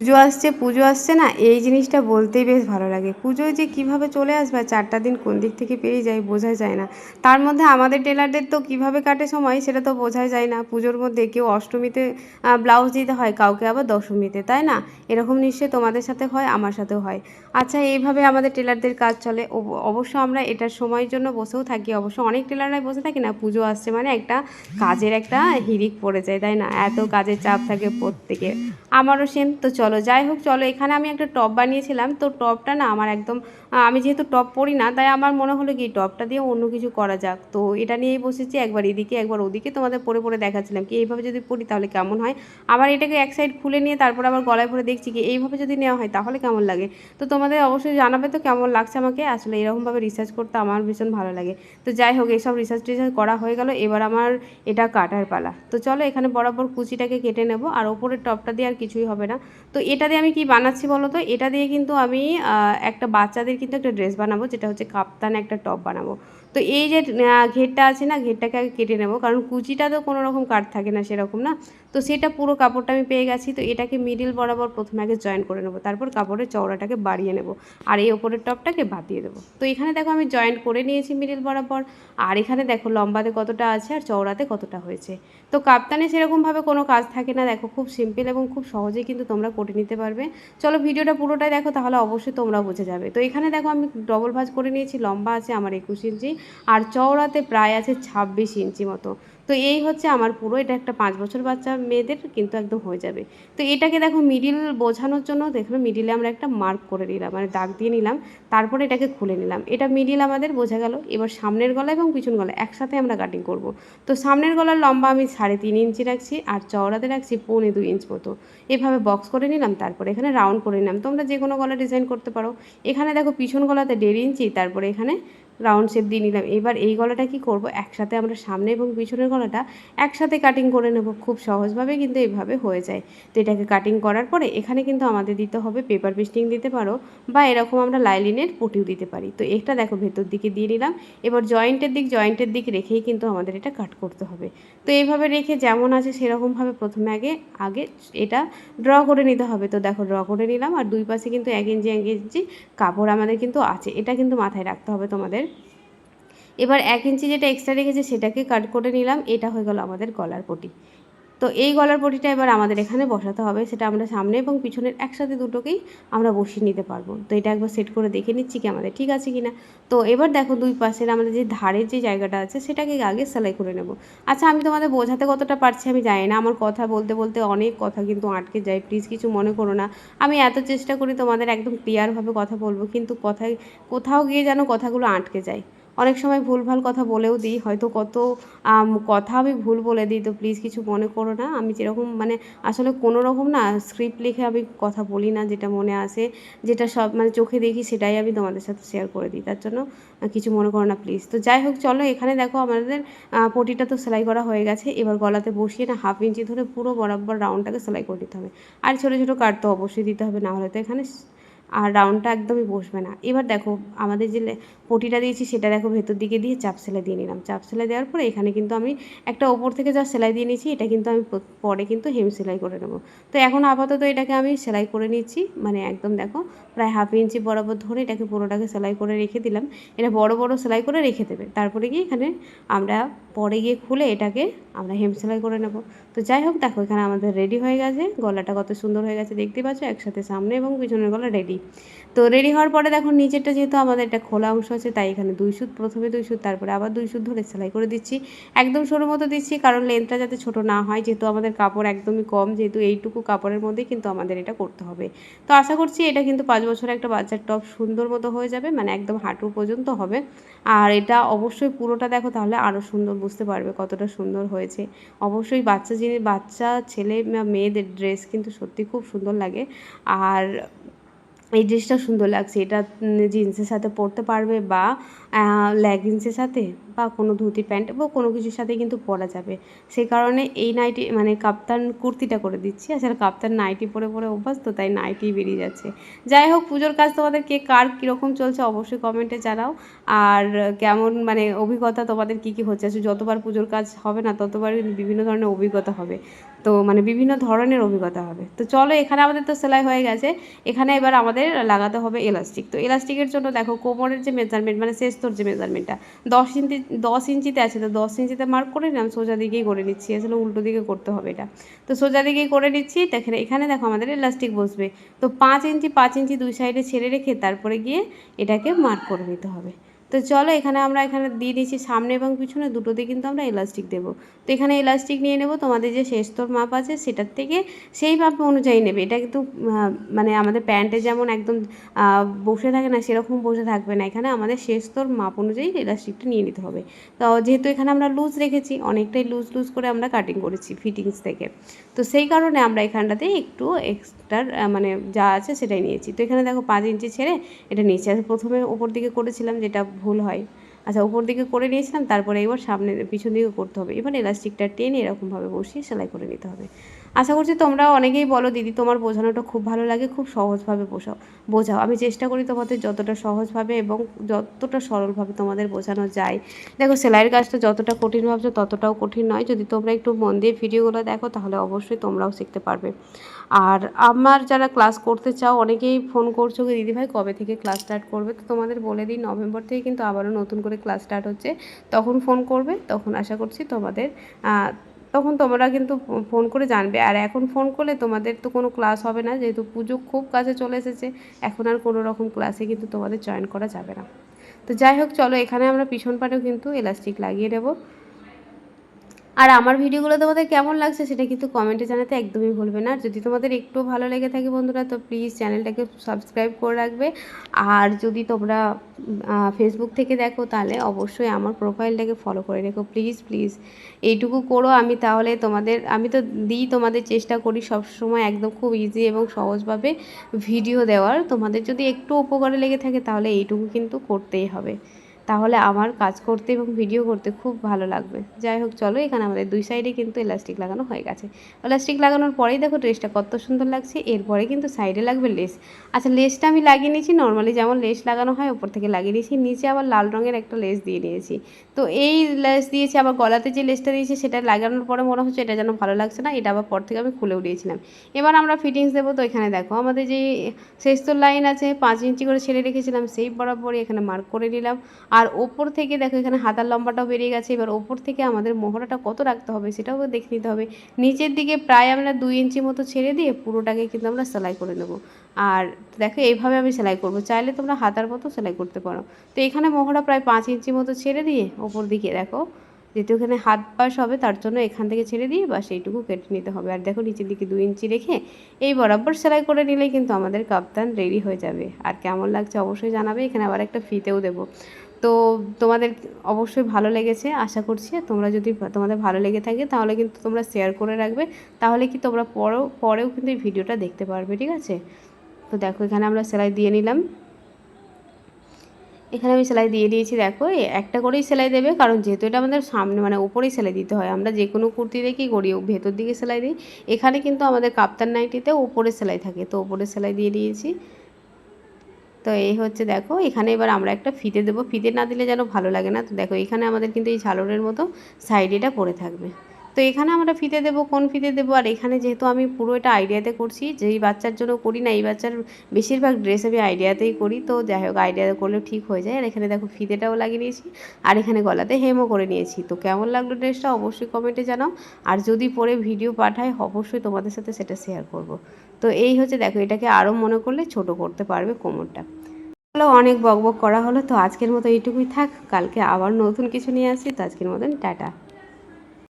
পুজো আসছে পুজো আসছে না, এই জিনিসটা বলতেই বেশ ভালো লাগে। পুজোয় যে কীভাবে চলে আসবে চারটা দিন কোন দিক থেকে পেরিয়ে যায় বোঝা যায় না। তার মধ্যে আমাদের টেলারদের তো কীভাবে কাটে সময় সেটা তো বোঝাই যায় না। পুজোর মধ্যে কেউ অষ্টমীতে ব্লাউজ দিতে হয়, কাউকে আবার দশমীতে, তাই না? এরকম নিশ্চয়ই তোমাদের সাথে হয়, আমার সাথেও হয়। আচ্ছা এইভাবে আমাদের টেলারদের কাজ চলে। অবশ্য আমরা এটার সময়ের জন্য বসেও থাকি, অবশ্য অনেক টেলাররাই বসে থাকি না, পুজো আসছে মানে একটা কাজের একটা হিরিক পড়ে যায়, তাই না? এত কাজের চাপ থাকে প্রত্যেকে আমারও সেম তো চলো। যাই হোক, চলো, এখানে আমি একটা টপ বানিয়েছিলাম। তো টপটা না আমার একদম আমি যেহেতু টপ পরি না, তাই আমার মনে হলো কি টপটা দিয়ে অন্য কিছু করা যাক। তো এটা নিয়েই বসেছি, একবার এদিকে, একবার ওদিকে, তোমাদের পরে পরে দেখাচ্ছিলাম কি, এইভাবে যদি পরি তাহলে কেমন হয়? আবার এটাকে এক সাইড খুলে নিয়ে তারপর আবার গলায় পরে দেখছি কি, এইভাবে যদি নেওয়া হয় তাহলে কেমন লাগে? তো তোমাদের অবশ্যই জানাবে তো কেমন লাগছে আমাকে। আসলে এরকমভাবে রিসার্চ করতে আমার ভীষণ ভালো লাগে। তো যাই হোক, এইসব রিসার্চ টিসার্চ করা হয়ে গেল, এবার আমার এটা কাটার পালা। তো চলো, এখানে বরাবর কুচিটাকে কেটে নেব, আর ওপরের টপটা দিয়ে আর কিছুই হবে না। তো এটা দিয়ে আমি কি বানাচ্ছি বলো তো এটা দিয়ে কিন্তু আমি একটা বাচ্চাদের কিন্তু একটা ড্রেস বানাবো, যেটা হচ্ছে কাপ্তান একটা টপ বানাবো। তো এই যে ঘেরটা আছে না, ঘেরটাকে আগে কেটে নেব, কারণ কুচিটা তো কোনো রকম কাট থাকে না সেরকম না। তো সেটা পুরো কাপড়টা আমি পেয়ে গেছি, তো এটাকে মিডিল বরাবর প্রথমে আগে জয়েন করে নেব, তারপর কাপড়ের চওড়াটাকে বাড়িয়ে নেব, আর এই ওপরের টপটাকে বাতিয়ে দেবো। তো এখানে দেখো আমি জয়েন্ট করে নিয়েছি মিডিল বরাবর, আর এখানে দেখো লম্বাতে কতটা আছে, আর চওড়াতে কতটা হয়েছে। তো কাপ্তানে সেরকমভাবে কোনো কাজ থাকে না। দেখো, খুব সিম্পল এবং খুব সহজেই কিন্তু তোমরা করে নিতে পারবে। চলো ভিডিওটা পুরোটাই দেখো, তাহলে অবশ্যই তোমরা বুঝে যাবে। তো এখানে দেখো আমি ডবল ভাজ করে নিয়েছি, লম্বা আছে আমার একুশ ইঞ্চি, আর চওড়াতে প্রায় আছে ছাব্বিশ ইঞ্চি মতো। তো এই হচ্ছে আমার পুরো, এটা একটা পাঁচ বছর বাচ্চা মেয়েদের কিন্তু একদম হয়ে যাবে। তো এটাকে দেখো মিডিল বোঝানোর জন্য দেখো মিডিলে আমরা একটা মার্ক করে নিলাম মানে দাগ দিয়ে নিলাম, তারপরে এটাকে খুলে নিলাম। এটা মিডিল আমাদের বোঝা গেল, এবার সামনের গলা এবং পিছন গলা একসাথে আমরা কাটিং করব। তো সামনের গলার লম্বা আমি সাড়ে তিন ইঞ্চি রাখছি আর চওড়াতে রাখছি পৌনে দুই ইঞ্চ মতো। এভাবে বক্স করে নিলাম, তারপরে এখানে রাউন্ড করে নিলাম। তোমরা যে কোনো গলা ডিজাইন করতে পারো। এখানে দেখো পিছন গলাতে দেড় ইঞ্চি, তারপরে এখানে রাউন্ড শেপ দিয়ে নিলাম। এবার এই গলাটা কি করব? একসাথে আমরা সামনে এবং পিছনের গলাটা একসাথে কাটিং করে নেব। খুব সহজভাবে কিন্তু এইভাবে হয়ে যায়। তো এটাকে কাটিং করার পরে এখানে কিন্তু আমাদের দিতে হবে পেপার পেস্টিং দিতে পারো বা এরকম আমরা লাইলিনের পটিও দিতে পারি। তো এটা দেখো ভেতর দিকে দিয়ে নিলাম। এবার জয়েন্টের দিক জয়েন্টের দিক রেখেই কিন্তু আমাদের এটা কাট করতে হবে। তো এইভাবে রেখে যেমন আছে সেরকমভাবে প্রথমে আগে আগে এটা ড্র করে নিতে হবে। তো দেখো ড্র করে নিলাম আর দুই পাশে কিন্তু এক ইঞ্চি এক ইঞ্চি কাপড় আমাদের কিন্তু আছে। এটা কিন্তু মাথায় রাখতে হবে তোমাদের এবার এক ইঞ্চি যেটা এক্সট্রা রেখেছে সেটাকে কাট করে নিলাম। এটা হয়ে গেল আমাদের গলার পটি। তো এই গলার পটিটা এবার আমাদের এখানে বসাতে হবে। সেটা আমরা সামনে এবং পিছনের একসাথে দুটোকেই আমরা বসিয়ে নিতে পারব। তো এটা একবার সেট করে দেখে নিচ্ছি কি আমাদের ঠিক আছে কি না তো এবার দেখো দুই পাশের আমাদের যে ধারের যে জায়গাটা আছে, সেটাকে আগে সেলাই করে নেব। আচ্ছা আমি তোমাদের বোঝাতে কতটা পারছি আমি জানি না। আমার কথা বলতে বলতে অনেক কথা কিন্তু আটকে যায়। প্লিজ কিছু মনে করো না। আমি এত চেষ্টা করি তোমাদের একদম ক্লিয়ারভাবে কথা বলব, কিন্তু কথায় কোথাও গিয়ে যেন কথাগুলো আটকে যায়। অনেক সময় ভুলভাল কথা বলেও দিই, হয়তো কত কথা আমি ভুল বলে দিই, তো প্লিজ কিছু মনে করো না। আমি যেরকম মানে আসলে কোনো রকম না স্ক্রিপ্ট লিখে আমি কথা বলি না যেটা মনে আসে, যেটা সব মানে চোখে দেখি সেটাই আমি তোমাদের সাথে শেয়ার করে দিই। তার জন্য কিছু মনে করো না প্লিজ তো যাই হোক, চলো এখানে দেখো আমাদের পটিটা তো সেলাই করা হয়ে গেছে। এবার গলাতে বসিয়ে না হাফ ইঞ্চি ধরে পুরো বরাবর রাউন্ডটাকে সেলাই করে দিতে হবে। আর ছোটো ছোটো কাট তো অবশ্যই দিতে হবে না হলে তো এখানে আর রাউন্ডটা একদমই বসবে না। এবার দেখো, আমাদের যে পটিটা দিয়েছি সেটা দেখো ভেতর দিকে দিয়ে চাপ সেলাই দিয়ে নিলাম। চাপ সেলাই দেওয়ার পরে এখানে কিন্তু আমি একটা ওপর থেকে যা সেলাই দিয়ে নিয়েছি, এটা কিন্তু আমি পরে কিন্তু হেম সেলাই করে নেব। তো এখন আপাতত এটাকে আমি সেলাই করে নিচ্ছি। মানে একদম দেখো, প্রায় হাফ ইঞ্চি বরাবর ধরে এটাকে পুরোটাকে সেলাই করে রেখে দিলাম। এটা বড় বড় সেলাই করে রেখে দেবে। তারপরে গিয়ে এখানে আমরা পরে গিয়ে খুলে এটাকে আমরা হেম সেলাই করে নেব। তো যাই হোক, দেখো এখানে আমাদের রেডি হয়ে গেছে। গলাটা কত সুন্দর হয়ে গেছে, দেখতে পাচ্ছ? একসাথে সামনে এবং পিছনের গলা রেডি তো রেডি হওয়ার পরে দেখো নিচেরটা যেহেতু আমাদের একটা খোলা অংশ আছে, তাই এখানে দুই সুত, প্রথমে দুই সুত, তারপরে আবার দুই সুত ধরে সেলাই করে দিচ্ছি। একদম সরু মতো দিচ্ছি, কারণ লেন্থটা যাতে ছোট না হয়, যেহেতু আমাদের কাপড় একদমই কম, যেহেতু এইটুকু কাপড়ের মধ্যেই কিন্তু আমাদের এটা করতে হবে। তো আশা করছি এটা কিন্তু পাঁচ বছরের একটা বাচ্চার টপ সুন্দর মতো হয়ে যাবে মানে একদম হাঁটু পর্যন্ত হবে। আর এটা অবশ্যই পুরোটা দেখো, তাহলে আরও সুন্দর বুঝতে পারবে কতটা সুন্দর হয়েছে। অবশ্যই বাচ্চা জিনিস বাচ্চা, ছেলে, মেয়েদের ড্রেস কিন্তু সত্যি খুব সুন্দর লাগে। আর এই ড্রেসটা সুন্দর লাগছে। এটা জিন্সের সাথে পরতে পারবে বা লেগিংসের সাথে? বা কোনো ধুতি, প্যান্ট বা কোনো কিছুর সাথে কিন্তু পরা যাবে। সেই কারণে এই নাইটি মানে কাপ্তান কুর্তিটা করে দিচ্ছি। আসলে কাপ্তান নাইটি পরে পরে অভ্যাস তো তাই নাইটি বেরিয়ে যাচ্ছে। যাই হোক, পুজোর কাজ তোমাদের কে, কার কীরকম চলছে অবশ্যই কমেন্টে জানাও। আর কেমন মানে অভিজ্ঞতা তোমাদের কী কী হচ্ছে? যতবার পুজোর কাজ হবে না ততবার বিভিন্ন ধরনের অভিজ্ঞতা হবে। তো মানে বিভিন্ন ধরনের অভিজ্ঞতা হবে। তো চলো, এখানে আমাদের তো সেলাই হয়ে গেছে। এখানে এবার আমাদের লাগাতে হবে এলাস্টিক তো এলাস্টিকের জন্য দেখো, কোমরের যে মেজারমেন্ট মানে শেষতর যে মেজারমেন্টটা দশ ইঞ্চি দশ ইঞ্চিতে আছে, তো দশ ইঞ্চিতে মার্ক করে নিলাম, সোজা দিকেই করে নিচ্ছি। আসলে উল্টো দিকে করতে হবে এটা। তো সোজা দিকেই করে নিচ্ছি, দেখেন এখানে দেখো আমাদের ইলাস্টিক বসবে। তো পাঁচ ইঞ্চি পাঁচ ইঞ্চি দুই সাইডে ছেড়ে রেখে তারপরে গিয়ে এটাকে মার্ক করে নিতে হবে। তো চলো এখানে আমরা এখানে দিয়ে দিয়েছি সামনে এবং পিছনে দুটোতে কিন্তু আমরা এলাস্টিক দেবো। তো এখানে এলাস্টিক নিয়ে নেব, তোমাদের যে শেষতর মাপ আছে সেটার থেকে সেই মাপ অনুযায়ী নেবে। এটা কিন্তু মানে আমাদের প্যান্টে যেমন একদম বসে থাকে না, সেরকম বসে থাকবে না। এখানে আমাদের শেষতর মাপ অনুযায়ী এলাস্টিকটা নিয়ে নিতে হবে। তো যেহেতু এখানে আমরা লুজ রেখেছি, অনেকটাই লুজ লুজ করে আমরা কাটিং করেছি ফিটিংস থেকে। তো সেই কারণে আমরা এখানটাতে একটু এক্সট্রার মানে যা আছে সেটাই নিয়েছি। তো এখানে দেখো পাঁচ ইঞ্চি ছেড়ে এটা নিয়েছি। আর প্রথমে ওপর দিকে করেছিলাম যেটা ভুল হয়। আচ্ছা উপর দিকে করে নিয়েছিলাম, তারপরে এবার সামনে, পিছন দিকে করতে হবে। এবার এলাস্টিকটা টেনে এরকমভাবে বসিয়ে সেলাই করে নিতে হবে। আশা করছি তোমরা অনেকেই বলো, দিদি, তোমার বোঝানোটা খুব ভালো লাগে, খুব সহজভাবে বোঝাও বোঝাও। আমি চেষ্টা করি তোমাদের যতটা সহজভাবে এবং যতটা সরলভাবে তোমাদের বোঝানো যায়। দেখো, সেলাইয়ের কাজটা যতটা কঠিন ভাবছ, ততটাও কঠিন নয়। যদি তোমরা একটু মন দিয়ে ভিডিওগুলো দেখো, তাহলে অবশ্যই তোমরাও শিখতে পারবে। আর আমার যারা ক্লাস করতে চাও, অনেকেই ফোন করছ কি দিদিভাই কবে থেকে ক্লাস স্টার্ট করবে? তো তোমাদের বলে দিই, নভেম্বর থেকে কিন্তু আবারও নতুন করে ক্লাস স্টার্ট হচ্ছে। তখন ফোন করবে, তখন আশা করছি তোমাদের তখন তোমরা কিন্তু ফোন করে জানবে। আর এখন ফোন করলে তোমাদের তো কোনো ক্লাস হবে না, যেহেতু পুজো খুব কাছে চলে এসেছে, এখন আর কোনো রকম ক্লাসে কিন্তু তোমাদের জয়েন করা যাবে না। তো যাই হোক, চলো এখানে আমরা পিছন পাটেও কিন্তু এলাস্টিক লাগিয়ে দেবো আর আমার ভিডিওগুলো তোমাদের কেমন লাগছে সেটা কিন্তু কমেন্টে জানাতে একদমই ভুলবে না। যদি তোমাদের একটু ভালো লেগে থাকে বন্ধুরা, তো প্লিজ চ্যানেলটাকে সাবস্ক্রাইব করে রাখবে। আর যদি তোমরা ফেসবুক থেকে দেখো, তাহলে অবশ্যই আমার প্রোফাইলটাকে ফলো করে রেখো। প্লিজ প্লিজ এইটুকু করো আমি তাহলে তোমাদের, আমি তো দিই তোমাদের চেষ্টা করি সবসময় একদম খুব ইজি এবং সহজভাবে ভিডিও দেওয়ার। তোমাদের যদি একটু উপকারে লেগে থাকে তাহলে এইটুকু কিন্তু করতেই হবে। তাহলে আমার কাজ করতে এবং ভিডিও করতে খুব ভালো লাগবে। যাই হোক, চলো এখানে আমাদের দুই সাইডে কিন্তু এলাস্টিক লাগানো হয়ে গেছে। এলাস্টিক লাগানোর পরেই দেখো ড্রেসটা কত সুন্দর লাগছে, এরপরে কিন্তু সাইডে লাগবে লেস আচ্ছা লেসটা আমি লাগিয়ে নিয়েছি নর্মালি যেমন লেস লাগানো হয়, ওপর থেকে লাগিয়ে নিয়েছি, নিচে আবার লাল রঙের একটা লেস দিয়ে নিয়েছি। তো এই লেস দিয়েছি, আবার গলাতে যে লেসটা দিয়েছি, সেটা লাগানোর পরে মনে হচ্ছে এটা যেন ভালো লাগছে না, এটা আবার পর থেকে আমি খুলেও দিয়েছিলাম। এবার আমরা ফিটিংস দেবো, তো এখানে দেখো, আমাদের যে শেষতর লাইন আছে, পাঁচ ইঞ্চি করে ছেড়ে রেখেছিলাম, সেই বরাবরই এখানে মার্ক করে নিলাম। আর ওপর থেকে দেখো এখানে হাতার লম্বাটাও বেরিয়ে গেছে, এবার ওপর থেকে আমাদের মোহরাটা কত রাখতে হবে সেটাও দেখে নিতে হবে। নিচের দিকে প্রায় আমরা দুই ইঞ্চি মতো ছেড়ে দিয়ে পুরোটাকে কিন্তু আমরা সেলাই করে নেব। আর দেখো এইভাবে আমি সেলাই করব, চাইলে তোমরা হাতার মতো সেলাই করতে পারো। তো এখানে মোহরা প্রায় পাঁচ ইঞ্চি মতো ছেড়ে দিয়ে ওপর দিকে দেখো, যেহেতু এখানে হাত পাশ হবে তার জন্য এখান থেকে ছেড়ে দিয়ে বা সেইটুকু কেটে নিতে হবে। আর দেখো নিচের দিকে দুই ইঞ্চি রেখে এই বরাবর সেলাই করে নিলে কিন্তু আমাদের কাপ্তান রেডি হয়ে যাবে। আর কেমন লাগছে অবশ্যই জানাবে, এখানে আবার একটা ফিতেও দেবো। তো তোমাদের অবশ্যই ভালো লেগেছে, আশা করছি তোমরা যদি তোমাদের ভালো লেগে থাকে তাহলে কিন্তু তোমরা শেয়ার করে রাখবে, তাহলে কি তোমরা পরেও পরেও কিন্তু এই ভিডিওটা দেখতে পারবে, ঠিক আছে? তো দেখো এখানে আমরা সেলাই দিয়ে নিলাম। এখানে আমি সেলাই দিয়ে দিয়েছি, দেখো একটা করেই সেলাই দেবে, কারণ যেহেতু এটা আমাদের সামনে মানে ওপরেই সেলাই দিতে হয়, আমরা যে কোনো কুর্তি দেখি করি ভেতর দিকে সেলাই দিই, এখানে কিন্তু আমাদের কাপ্তান নাইটিতে ওপরে সেলাই থাকে, তো ওপরে সেলাই দিয়ে দিয়েছি। তো এই হচ্ছে দেখো, এখানে এবার আমরা একটা ফিতে দেবো। ফিতে না দিলে যেন ভালো লাগে না। তো দেখো, এখানে আমাদের কিন্তু এই ঝালরের মতো সাইড এটা পড়ে থাকবে। তো এখানে আমরা ফিতে দেবো, কোন ফিতে দেবো? আর এখানে যেহেতু আমি পুরো এটা আইডিয়াতে করছি, যেই বাচ্চার জন্য করি না, এই বাচ্চার বেশিরভাগ ড্রেস আমি আইডিয়াতেই করি। তো যাই হোক আইডিয়াতে করলেও ঠিক হয়ে যায়। আর এখানে দেখো, ফিতেটাও লাগিয়ে নিয়েছি, আর এখানে গলাতে হেমও করে নিয়েছি। তো কেমন লাগল ড্রেসটা অবশ্যই কমেন্টে জানাও। আর যদি পরে ভিডিও পাঠায় অবশ্যই তোমাদের সাথে সেটা শেয়ার করব। তো এই হচ্ছে, দেখো, এটাকে আরও মনে করলে ছোট করতে পারবে কোমরটা। হলো অনেক বকবক করা হলো। তো আজকের মতো এইটুকুই থাক। কালকে আবার নতুন কিছু নিয়ে আসি। তো আজকের মতন, টাটা।